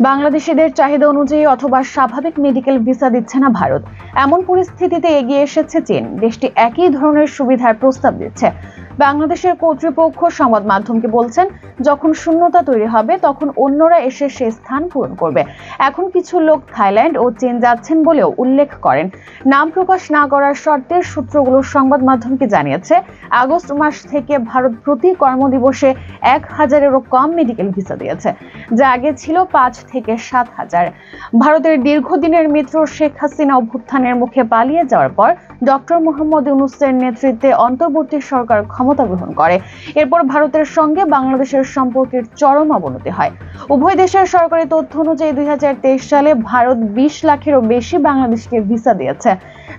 বাংলাদেশিদের চাহিদা অনুযায়ী অথবা স্বাভাবিক মেডিকেল ভিসা দিচ্ছে না ভারত। এমন পরিস্থিতিতে এগিয়ে এসেছে চীন। দেশটি একই ধরনের সুবিধার প্রস্তাব দিচ্ছে। বাংলাদেশের কর্তৃপক্ষ সংবাদ মাধ্যমকে বলছেন, যখন শূন্যতা তৈরি হবে, তখন অন্যরা এসে সে স্থান পূরণ করবে। এখন কিছু লোক থাইল্যান্ড ও চীন যাচ্ছেন বলেও উল্লেখ করেন। নাম প্রকাশ না করার শর্তে সূত্রগুলো সংবাদ মাধ্যমকে জানিয়েছে, আগস্ট মাস থেকে ভারত প্রতি কর্মদিবসে এক হাজারেরও কম মেডিকেল ভিসা দিয়েছে, যা আগে ছিল পাঁচ থেকে সাত হাজার। ভারতের দীর্ঘদিনের মিত্র শেখ হাসিনা অভ্যুত্থানের মুখে পালিয়ে যাওয়ার পর ডক্টর মোহাম্মদ ইউনুসের নেতৃত্বে অন্তর্বর্তী সরকার ক্ষমতা গ্রহণ করে। এরপর ভারতের সঙ্গে বাংলাদেশের সম্পর্কের চরম অবনতি হয়। উভয় দেশের সরকারি তথ্য অনুযায়ী দুই সালে ভারত বিশ লাখেরও বেশি বাংলাদেশকে ভিসা দিয়েছে,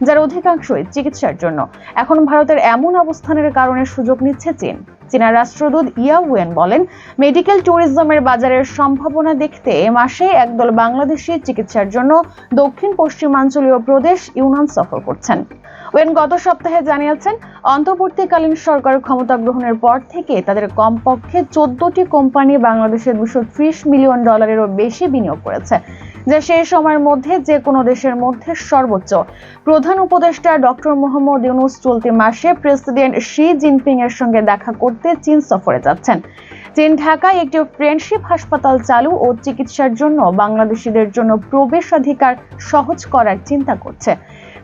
যার অধিকাংশই চিকিৎসার জন্য। এখন ভারতের এমন অবস্থানের কারণে সুযোগ নিচ্ছে চীন। চীনা রাষ্ট্রদূত ইয়া ওয়েন বলেন, মেডিকেল ট্যুরিজমের বাজারের সম্ভাবনা দেখতে এ মাসে একদল বাংলাদেশি চিকিৎসার জন্য দক্ষিণ পশ্চিমাঞ্চলীয় প্রদেশ ইউনান সফর করছেন। ওয়েন গত সপ্তাহে জানিয়েছেন, অন্তর্বর্তীকালীন সরকার ক্ষমতা গ্রহণের পর থেকে তাদের কমপক্ষে চোদ্দটি কোম্পানি বাংলাদেশে দুশো মিলিয়ন ডলারেরও বেশি বিনিয়োগ করেছে, যা সেই সময়ের মধ্যে যে কোনো দেশের মধ্যে সর্বোচ্চ। প্রধান উপদেষ্টা ডক্টর মোহাম্মদ ইউনুস চলতি মাসে প্রেসিডেন্ট শি জিনপিং এর সঙ্গে দেখা করতে চীন সফরে যাচ্ছেন। চীন ঢাকায় একটি ফ্রেন্ডশিপ হাসপাতাল চালু ও চিকিৎসার জন্য বাংলাদেশিদের জন্য প্রবেশাধিকার সহজ করার চিন্তা করছে।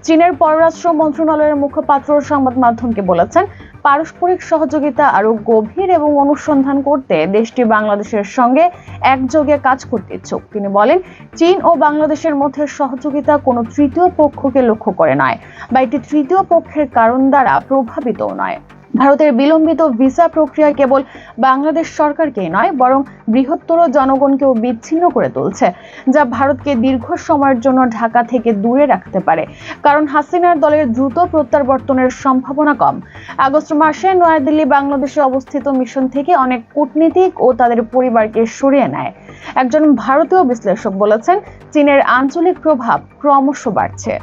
চীনের পররাষ্ট্র মন্ত্রণালয়ের মুখপাত্র সংবাদ মাধ্যমকে বলেছেন, পারস্পরিক সহযোগিতা আরও গভীর এবং অনুসন্ধান করতে দেশটি বাংলাদেশের সঙ্গে একযোগে কাজ করতে ইচ্ছুক। তিনি বলেন, চীন ও বাংলাদেশের মধ্যে সহযোগিতা কোনো তৃতীয় পক্ষকে লক্ষ্য করে নয়, বা এটি তৃতীয় পক্ষের কারণ দ্বারা প্রভাবিতও নয়। ভারতের বিলম্বিত ভিসা প্রক্রিয়া কেবল বাংলাদেশ সরকারকেই নয়, বরং বৃহত্তর জনগণকেও বিচ্ছিন্ন করে তুলছে, যা ভারতকে দীর্ঘ সময়ের জন্য ঢাকা থেকে দূরে রাখতে পারে। কারণ হাসিনার দলের দ্রুত প্রত্যাবর্তনের সম্ভাবনা কম। আগস্ট মাসে নয়াদিল্লি বাংলাদেশে অবস্থিত মিশন থেকে অনেক কূটনীতিক ও তাদের পরিবারকে সরিয়ে নেয়। একজন ভারতীয় বিশ্লেষক বলেছেন, চীনের আঞ্চলিক প্রভাব ক্রমশ বাড়ছে।